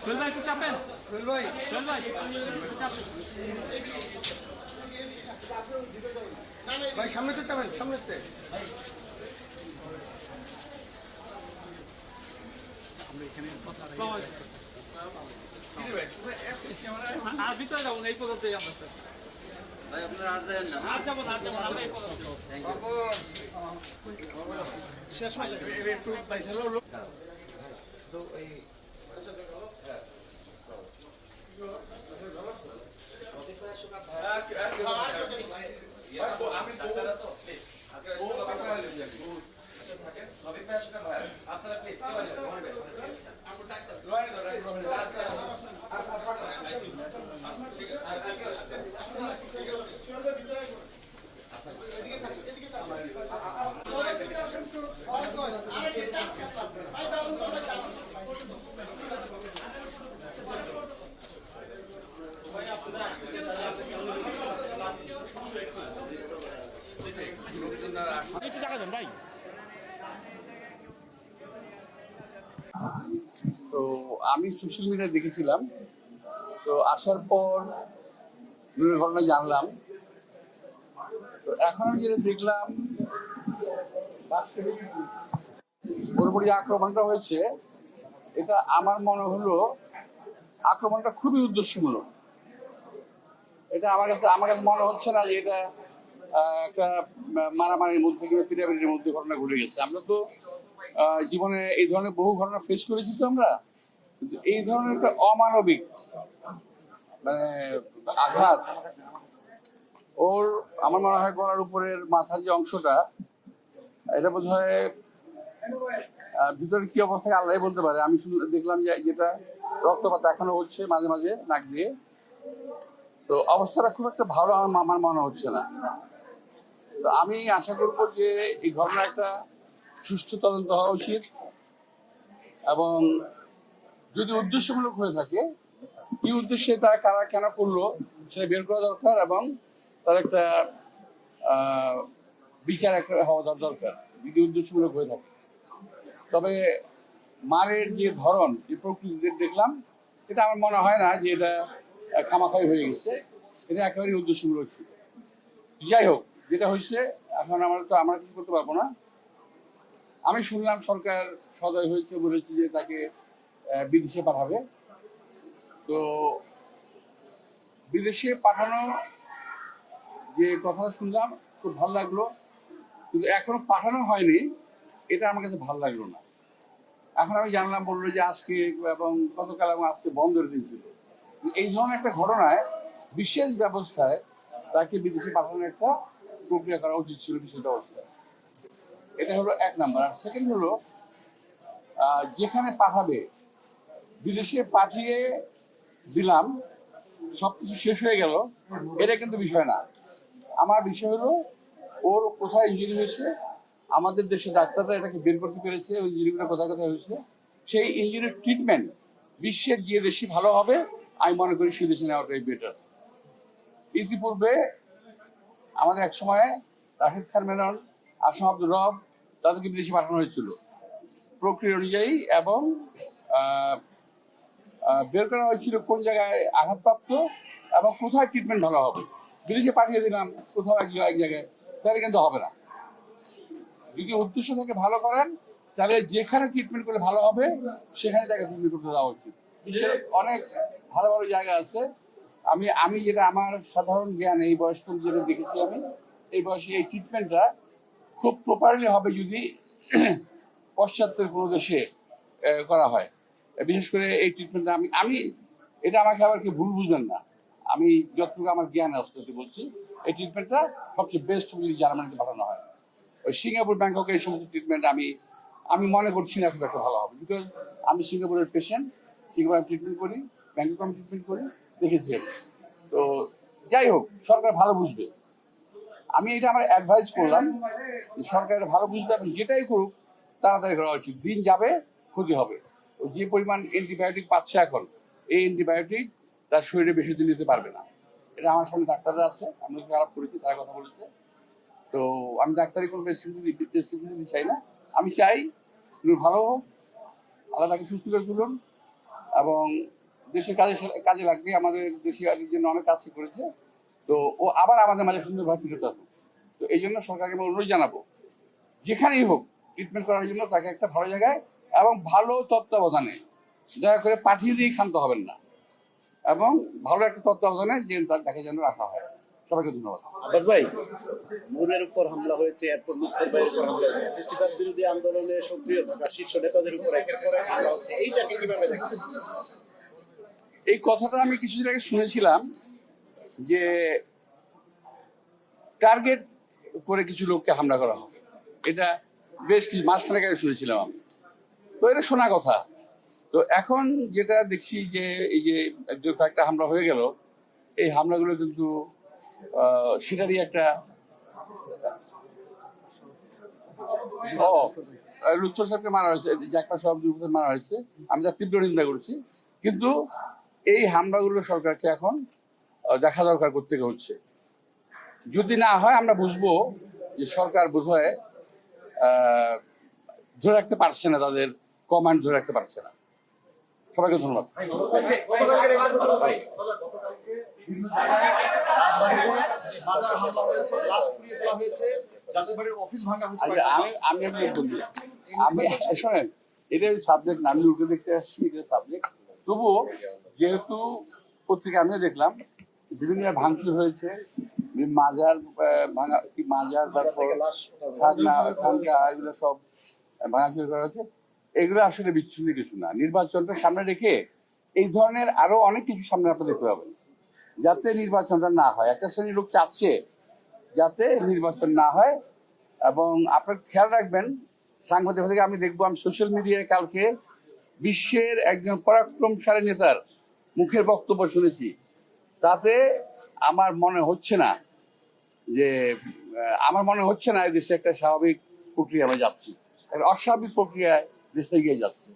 সোহেল ভাই একটু চাপেন সোহেল ভাই সোহেল ভাই একটু চাপেন ভাই সামনে তো যাবেন সামনে আর ভিতরে যাব না এই পর্যন্তই আমরা স্যার ভাই আপনারা আর যাবেন না আর যাব না আর যাব না আমরা এই পর্যন্ত তো এই I've been doing আমি সোশ্যাল মিডিয়ায় দেখেছিলাম। তো আসার পর বিভিন্ন ঘটনা জানলাম। তো এখন আমি যেটা দেখলাম যে আক্রমণটা হয়েছে। এটা আমার মনে হলো আক্রমণটা খুবই উদ্দেশ্যমূলক। এটা আমার কাছে আমার কাছে মনে হচ্ছে না যে এটা একটা মারামারির মধ্যে কিংবা পিটাপিটির মধ্যে ঘটনা ঘটে গেছে। আমরা তো জীবনে এই ধরনের বহু ঘটনা ফেস করেছি তো আমরা। এই ধরনের একটা অমানবিক মানে আঘাত, ওর, আমার মনে হয় গলার উপরের মাথার যে অংশটা, এটা বোধ হয় ভিতরে কি অবস্থা আল্লাহ বলতে পারে? আমি শুধু দেখলাম যে, যেটা রক্তপাত এখনও হচ্ছে মাঝে মাঝে নাক দিয়ে। তো অবস্থাটা খুব একটা ভালো আমার মনে হচ্ছে না। তো আমি আশা করব যে এই ঘটনা একটা সুষ্ঠু তদন্ত হওয়া উচিত এবং যদি উদ্দেশ্যমূলক হয়ে থাকে, কি উদ্দেশ্যে তারা কারা কেন করল সেটা বের করা দরকার এবং তার একটা বিচার একটা হওয়া দর- দরকার যদি উদ্দেশ্যমূলক হয়ে থাকে। তবে মারের যে ধরন, যে প্রকৃতি দেখলাম, এটা আমার মনে হয় না যে এটা খামাখাই হয়ে গেছে। এটা একেবারেই উদ্দেশ্যমূলক ছিল। যাই হোক, যেটা হয়েছে, এখন আমরা তো আমরা কিছু করতে পারব না। আমি শুনলাম সরকার সদয় হয়েছে, বলেছে যে তাকে বিদেশে পাঠাবে। তো বিদেশে পাঠানো যে কথা শুনলাম, খুব ভালো লাগল। কিন্তু এখনও পাঠানো হয়নি। এটা আমার কাছে ভালো লাগল না। এখন আমি জানলাম বলল যে আজকে এবং গতকাল এবং আজকে বন্ধের দিন ছিল। এই ধরনের একটা ঘটনায় বিশেষ ব্যবস্থায় তাকে বিদেশে পাঠানোর একটা প্রক্রিয়া করা উচিত ছিল বিশেষ ব্যবস্থায় এটা হলো এক নাম্বার। আর সেকেন্ড হলো যেখানে পাঠাবে, বিদেশে পাঠিয়ে দিলাম সব কিছু শেষ হয়ে গেল, এটা কিন্তু বিষয় না। আমার বিষয় হলো, ওর কোথায় ইঞ্জুরি হয়েছে, আমাদের দেশে ডাক্তাররা এটাকে বের করতে পেরেছে, ওই ইঞ্জুরিগুলো কোথায় কোথায় হয়েছে, সেই ইঞ্জুরির ট্রিটমেন্ট বিশ্বের যে বেশি ভালো হবে আমি মনে করি দেশে নেওয়াটাই বেটার ইতিপূর্বে আমাদের এক সময় রাশিদ খান মেনন, আসম আব্দুর রব তাদেরকে বিদেশে পাঠানো হয়েছিল। প্রক্রিয়া অনুযায়ী এবং বের করা হয়েছিল কোন জায়গায় আঘাতপ্রাপ্ত এবং কোথায় ট্রিটমেন্ট ভালো হবে। বিদেশে পাঠিয়ে দিলাম, কোথাও এক এক জায়গায়। তাহলে কিন্তু হবে না। যদি উদ্দেশ্য থেকে ভালো করেন, তাহলে যেখানে ট্রিটমেন্ট করলে ভালো হবে, সেখানে তাকে ট্রিটমেন্ট করতে দেওয়া উচিত। অনেক ভালো ভালো জায়গা আছে। আমি আমি যেটা আমার সাধারণ জ্ঞান, এই বয়স পর্যন্ত যেটা দেখেছি আমি, এই বয়সে এই ট্রিটমেন্টটা খুব প্রপারলি হবে যদি পশ্চাত্যের কোনো দেশে করা হয়। বিশেষ করে এই ট্রিটমেন্টটা আমি আমি, এটা আমাকে আবার কেউ ভুল বুঝবেন না। আমি যতটুকু আমার জ্ঞান আছে সেটা বলছি, এই ট্রিটমেন্টটা সবচেয়ে বেস্ট যদি জার্মানিতে পাঠানো হয়। ওই সিঙ্গাপুর, ব্যাংককে এই সমস্ত ট্রিটমেন্ট আমি আমি মনে করছি না খুব একটা ভালো হবে বিকজ আমি সিঙ্গাপুরের পেশেন্ট সিঙ্গাপুরে ট্রিটমেন্ট করি ব্যাংকক আমি ট্রিটমেন্ট করি, দেখেছি তো যাই হোক, সরকার ভালো বুঝবে। আমি এটা আমার অ্যাডভাইস করলাম যে সরকারের ভালো বুঝতে হবে যেটাই করুক, তাড়াতাড়ি করা উচিত। দিন যাবে, ক্ষতি হবে। যে পরিমাণ অ্যান্টিবায়োটিক পাচ্ছে এখন, এই অ্যান্টিবায়োটিক তার শরীরে বেশি দিন নিতে পারবে না। এটা আমার সামনে ডাক্তাররা আছে, আমি আলাপ করেছি, তারা কথা বলেছে। তো আমি ডাক্তারি কোনো প্রেসক্রিপশন প্রেসক্রিপশন দিতে চাই না। আমি চাই ভালো হোক, আল্লাহ তাকে সুস্থ করে তুলুন। এবং দেশের কাজে কাজে লাগবে, আমাদের দেশে জন্য অনেক কাজ করেছে। তো ও আবার আমাদের মাঝে সুন্দরভাবে ফিরত আসুক। তো এই জন্য সরকারকে আমি অনুরোধ জানাব, যেখানেই হোক ট্রিটমেন্ট করার জন্য তাকে একটা ভালো জায়গায় এবং ভালো তত্ত্বাবধানে, দয়া করে পাঠিয়ে দিয়ে ক্ষান্ত হবেন না। এবং ভালো একটা তত্ত্বাবধানে যে তাকে যেন রাখা হয়। সবাইকে ধন্যবাদ। আব্বাস ভাই নূরের উপর হামলা হয়েছে এরপর ভাইয়ের উপর হামলা হয়েছে। ফেস্টিভাল বিরোধী আন্দোলনে সক্রিয় থাকা শীর্ষ নেতাদের উপর একের পর এক হামলা হচ্ছে। এইটাকে কীভাবে দেখছেন? এই কথাটা আমি কিছুদিন আগে শুনেছিলাম যে টার্গেট করে কিছু লোককে হামলা করা হবে। এটা বেশ কিছু মাসখানেক আগে শুনেছিলাম আমি। তো এটা শোনা কথা। তো এখন যেটা দেখছি যে এই যে যে কয়েকটা হামলা হয়ে গেল এই হামলাগুলো কিন্তু সেটারই একটা ও লুৎফর সাহেবকে মারা হয়েছে দুর্বৃত্ত মারা হয়েছে আমি তার তীব্র নিন্দা করছি কিন্তু এই হামলাগুলো সরকারকে এখন দেখা দরকার করতে হচ্ছে যদি না হয় আমরা বুঝব যে সরকার বোধ হয় ধরে রাখতে পারছে না তাদের কমান্ড ধরে রাখতে পারছে না সবাইকে ধন্যবাদ বাজার হামলা হয়েছে লাশ পুড়িয়ে ফেলা হয়েছে জাতীয় বাড়ির অফিস ভাঙা হয়েছে আমি আমি আমি শোনেন এটা সাবজেক্ট না আমি লোকে দেখতে আসছি এটা সাবজেক্ট তবুও যেহেতু পত্রিকা আমিও দেখলাম বিভিন্ন ভাঙচুর হয়েছে মাজার ভাঙা কি মাজার তারপর খাজনা খানকা এগুলো সব ভাঙাচুর করা হয়েছে। এগুলো আসলে বিচ্ছিন্ন কিছু না। নির্বাচনটা সামনে রেখে এই ধরনের আরও অনেক কিছু সামনে আপনার দেখতে হবে যাতে নির্বাচনটা না হয়। একটা শ্রেণির লোক চাচ্ছে যাতে নির্বাচন না হয় এবং আপনার খেয়াল রাখবেন, সাংবাদিক থেকে আমি দেখব, আমি সোশ্যাল মিডিয়ায় কালকে বিশ্বের একজন পরাক্রমশালী নেতার মুখের বক্তব্য শুনেছি। তাতে আমার মনে হচ্ছে না যে আমার মনে হচ্ছে না এই দেশে একটা স্বাভাবিক প্রক্রিয়া আমরা যাচ্ছি। একটা অস্বাভাবিক প্রক্রিয়ায় দেশটা এগিয়ে যাচ্ছে।